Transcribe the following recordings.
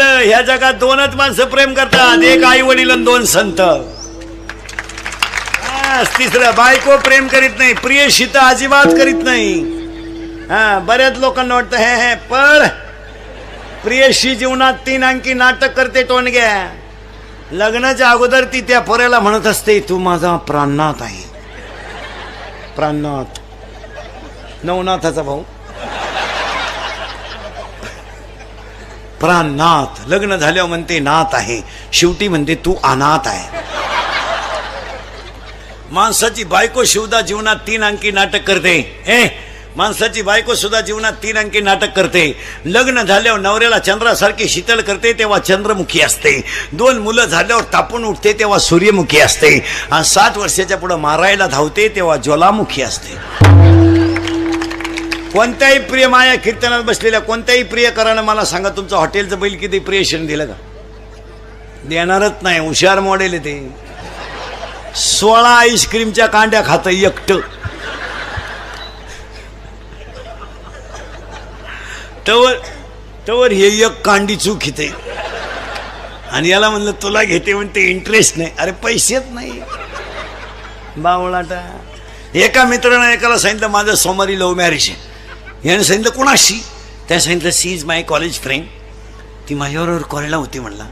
ह्या जगात दोनच माणसं प्रेम करतात एक आई वडील आणि दोन संत. तिसरं बायको प्रेम करीत नाही प्रियशी तर अजिबात करीत नाही. हा बऱ्याच लोकांना वाटतं हे हे पण प्रियशी जीवनात तीन अंकी नाटक करते टोनग्या लग्नाच्या अगोदर ती त्या पोऱ्याला म्हणत असते तू माझा प्राणनाथ आहे. प्राणनाथ. नवनाथाचा भाऊ. प्राणनाथ लग्न झाल्यावर म्हणते नाथ आहे. शेवटी म्हणते तू अनाथ आहे. माणसाची बायको शिवदा जीवनात तीन अंकी नाटक करते. ए माणसाची बायको सुद्धा जीवनात तीन अंकी नाटक करते. लग्न झाल्यावर नवऱ्याला चंद्रासारखी शीतल करते तेव्हा चंद्रमुखी असते. दोन मुलं झाल्यावर तापून उठते तेव्हा सूर्यमुखी असते. आणि सात वर्षाच्या पुढे मारायला धावते तेव्हा ज्वालामुखी असते. कोणत्याही प्रिय माया कीर्तनात बसलेल्या कोणत्याही प्रियकरानं मला सांगा तुमचं हॉटेलचं बैल किती प्रियशन दिलं का? देणारच नाही हुशार मॉडेल आहे ते. सोळा आईस्क्रीमच्या कांड्या खात एकट. तवर तवर हे एक कांडी चूक इथे. आणि याला म्हणलं तुला घेते म्हणते इंटरेस्ट नाही. अरे पैसेच नाही. बावळाटा. एका मित्रानं एकाला सांगितलं माझं सोमवारी लव्ह मॅरेज आहे. याने सांगितलं कोणाशी त्या सांगितलं she is my college friend. ती माझ्याबरोबर कॉलेजला होती म्हणला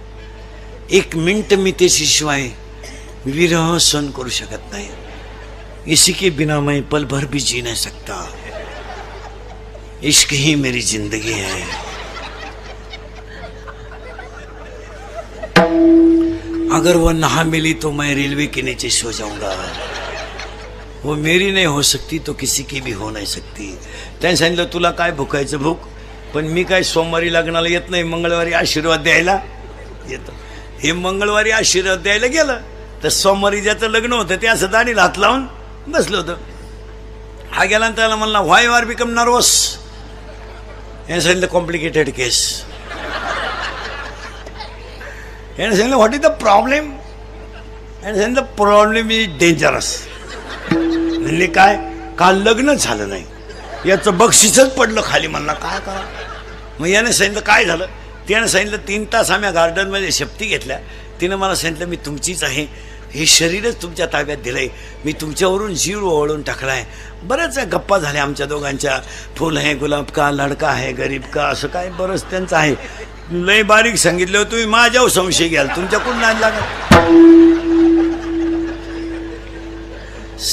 एक मिनट मी त्याची शिवाय विरह सहन करू शकत नाही इसी के बिना मैं पल भर भी जी नहीं सकता। इश्क ही मेरी ज़िंदगी है। अगर वो नहा मिली तो मैं रेलवे के नीचे सो जाऊँगा। वो मेरी नाही हो सकती तो किसी की भी हो नाही सकती। त्याने सांगितलं तुला काय भुकायचं भूक? पण मी काय सोमवारी लग्नाला येत नाही मंगळवारी आशीर्वाद द्यायला येतो. हे मंगळवारी आशीर्वाद द्यायला गेलं तर सोमवारी ज्याचं लग्न होतं ते असं दाणी हात लावून बसलं होतं. हा गेला त्याला म्हणला व्हाय आर बिकम नर्वस याने सांगितलं कॉम्प्लिकेटेड केस याने सांगितलं व्हॉट इज द प्रॉब्लेम याने सांगितलं प्रॉब्लेम इज डेंजरस म्हणले काय? काल लग्न झालं नाही. याचं बक्षीसच पडलं खाली म्हणला काय करा? मग याने सांगितलं काय झालं? त्यानं सांगितलं तीन तास आम्ही गार्डनमध्ये शेपटी घेतल्या. तिनं मला सांगितलं मी तुमचीच आहे. हे शरीरच तुमच्या ताब्यात दिलंय. मी तुमच्यावरून जीव ओळून आहे बऱ्याच गप्पा झाल्या आमच्या दोघांच्या. फुल आहे गुलाब का लडका आहे गरीब का असं काय? बरंच त्यांचं आहे. लय बारीक सांगितलं तुम्ही माझ्यावर संशय घ्याल. तुमच्याकडून नाही लागत.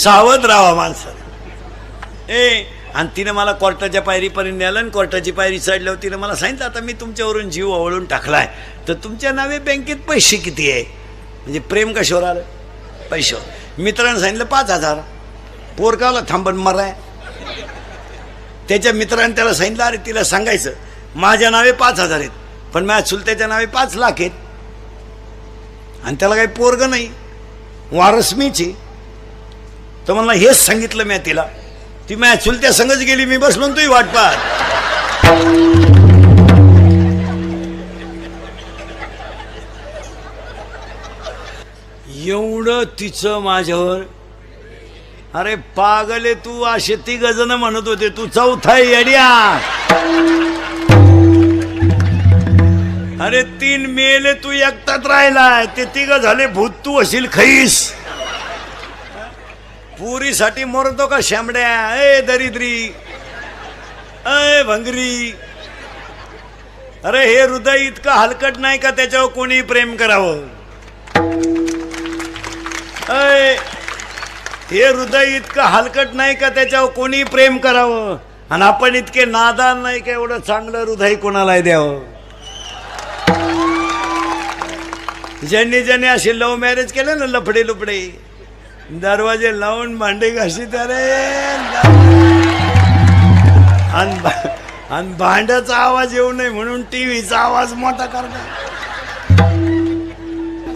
सावध राहा माणसं. ए आणि तिनं मला कोर्टाच्या पायरीपर्यंत नेलं आणि कोर्टाची पायरी चढल्यावर तिनं मला सांगितलं आता मी तुमच्यावरून जीव ओवळून टाकलाय. तर तुमच्या नावे बँकेत पैसे किती आहे? म्हणजे प्रेम कशावर आलं? पैशावर. मित्रानं सांगितलं पाच हजार. पोरगावला थांबन मराय. त्याच्या मित्राने त्याला सांगितलं अरे तिला सांगायचं माझ्या नावे पाच हजार आहेत पण माझ्या चुलत्याच्या नावे पाच लाख आहेत. आणि त्याला काही पोरग नाही. वारस मीची तर मला हेच सांगितलं मी तिला. ती माझ्या चुलत्या संगच गेली मी बसलो ना तुही वाट पाहत एवढं तिचं माझ्यावर अरे पागले तू असे ती जण म्हणत होते तू चौथा येड्या. अरे तीन मेले तू एकटाच राहिलाय ते तिघ झाले भूत तू असेल खैस पुरीसाठी मरतो का शेंबड्या ए दरिद्री. अय भंगरी. अरे हे हृदय इतकं हलकट नाही का त्याच्यावर कोणी प्रेम करावं? अय हे हृदय इतकं हलकट नाही का त्याच्यावर कोणी प्रेम करावं? आणि आपण इतके नादान नाही का एवढं चांगलं हृदय कोणाला द्यावं? ज्यांनी ज्यांनी असे लव्ह मॅरेज केलं ना लफडे लुपडे दरवाजे लावून भांडे घाशी अरे आणि भांड्याचा आवाज येऊ नये म्हणून टीव्हीचा आवाज मोठा करतात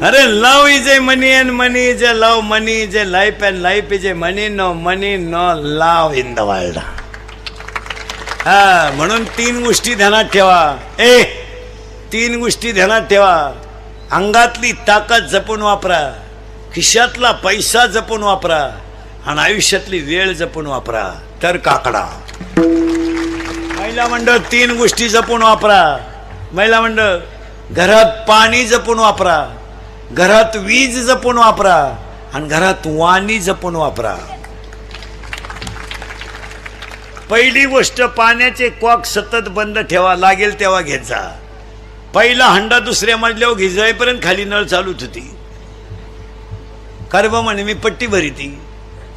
अरे love is a money and money is a love money is a life and life is a money no money no love in the world. हा म्हणून तीन गोष्टी ध्यानात ठेवा. ए तीन गोष्टी ध्यानात ठेवा. अंगातली ताकद जपून वापरा. खिशातला पैसा जपून वापरा आणि आयुष्यातली वेळ जपून वापरा. तर काकडा. महिला मंडळ तीन गोष्टी जपून वापरा. महिला मंडळ घरात पाणी जपून वापरा. घरात वीज जपून वापरा आणि घरात वाणी जपून वापरा. पहिली गोष्ट पाण्याचे कॉक सतत बंद ठेवा लागेल तेव्हा घेत जा. पहिला हंडा दुसऱ्या मजल्यावर घिजायपर्यंत खाली नळ चालूच होती. बा म्हणे मी पट्टी भरी ती.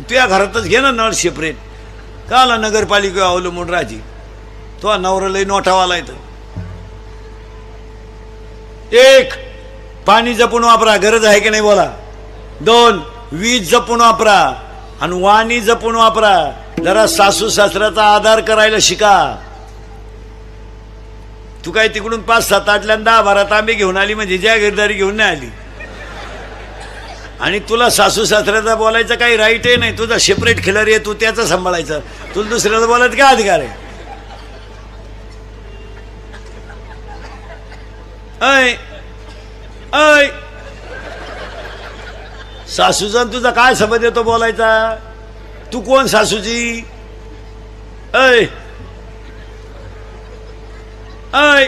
तुझ्या घरातच घे ना नळ सेपरेट का आला नगरपालिका अवलंबून राजी तो नवरा लय नोठावाला येतो एक पाणी जपून वापरा गरज आहे की नाही बोला? दोन वीज जपून वापरा आणि वाणी जपून वापरा. जरा सासू सासऱ्याचा आधार करायला शिका. तू काय तिकडून पाच सात आठल्यांदा बारा तांबे घेऊन आली म्हणजे ज्या गिरदारी घेऊन नाही आली? आणि तुला सासू सासऱ्याचा बोलायचं काही राईटही नाही. तुझा सेपरेट खिलारी आहे तू त्याचं सांभाळायचं. तुला दुसऱ्याचा बोलायचं काय अधिकार आहे? ऐ अय सासूचा तुझा काय संबंध येतो बोलायचा? तू कोण सासूची ऐ. ऐ.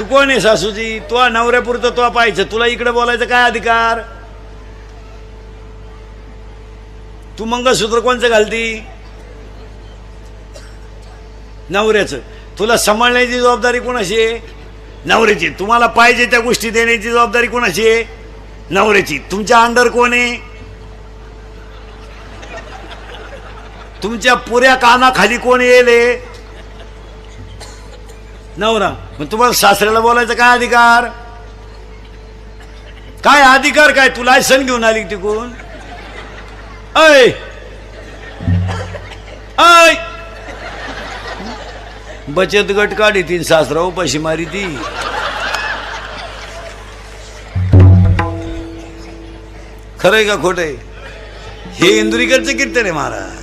तू कोण आहे सासूजी? तो नवऱ्यापुरतं तो पाहायचं. तुला इकडे बोलायचं काय अधिकार? तू मंगळसूत्र कोणचं घालती? नवऱ्याचं. तुला सांभाळण्याची जबाबदारी कोणाशी आहे? नवऱ्याची. तुम्हाला पाहिजे त्या गोष्टी देण्याची जबाबदारी कोणाशी आहे? नवऱ्याची. तुमच्या अंडर कोण आहे? तुमच्या पुऱ्या कानाखाली कोण येईल? नवरा. मग तुम्हाला सासऱ्याला बोलायचं काय अधिकार? काय अधिकार काय? तू लायसन घेऊन आली तिकून? ऐ! ऐ! बचत गट काढी तीन सासरा उपाशी मारी ती. खरंय का खोटंय? हे इंदुरीकरचं कीर्तन आहे महाराज.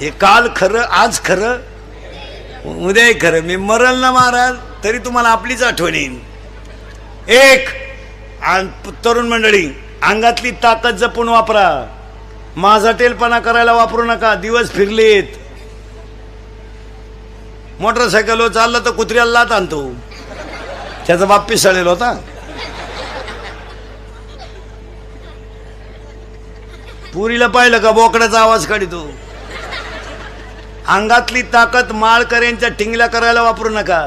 हे काल खरं आज खरं उद्या खरं मी मरल ना महाराज तरी तुम्हाला आपलीच आठवण येईल एक तरुण मंडळी अंगातली ताकद जपून वापरा. माझा टेलपणा करायला वापरू नका दिवस फिरलेत. मोटरसायकलवर चाललं तर कुत्र्याला लात आणतो. त्याचा बाप पिसळलेला होता. पुरीला पाहिलं का बोकड्याचा आवाज काढितो. अंगातली ताकद माळकऱ्यांच्या ठिंगल्या करायला वापरू नका.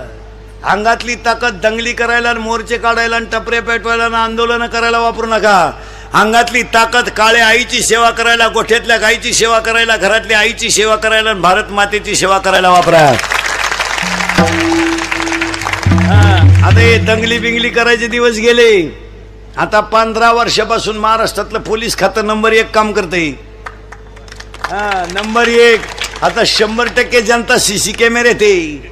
अंगातली ताकद दंगली करायला आणि मोर्चे काढायला आणि टपरे पेटवायला आणि आंदोलन करायला वापरू नका. अंगातली ताकद काळ्या आईची सेवा करायला गोठ्यातल्या गाईची सेवा करायला घरातल्या आईची सेवा करायला आणि भारत मातेची सेवा करायला वापरा. आता हे दंगली बिंगली करायचे दिवस गेले. आता पंधरा वर्षापासून महाराष्ट्रातलं पोलीस खातं नंबर एक काम करते नंबर एक. आता शंभर टक्के जनता सी सी कॅमेरे ते.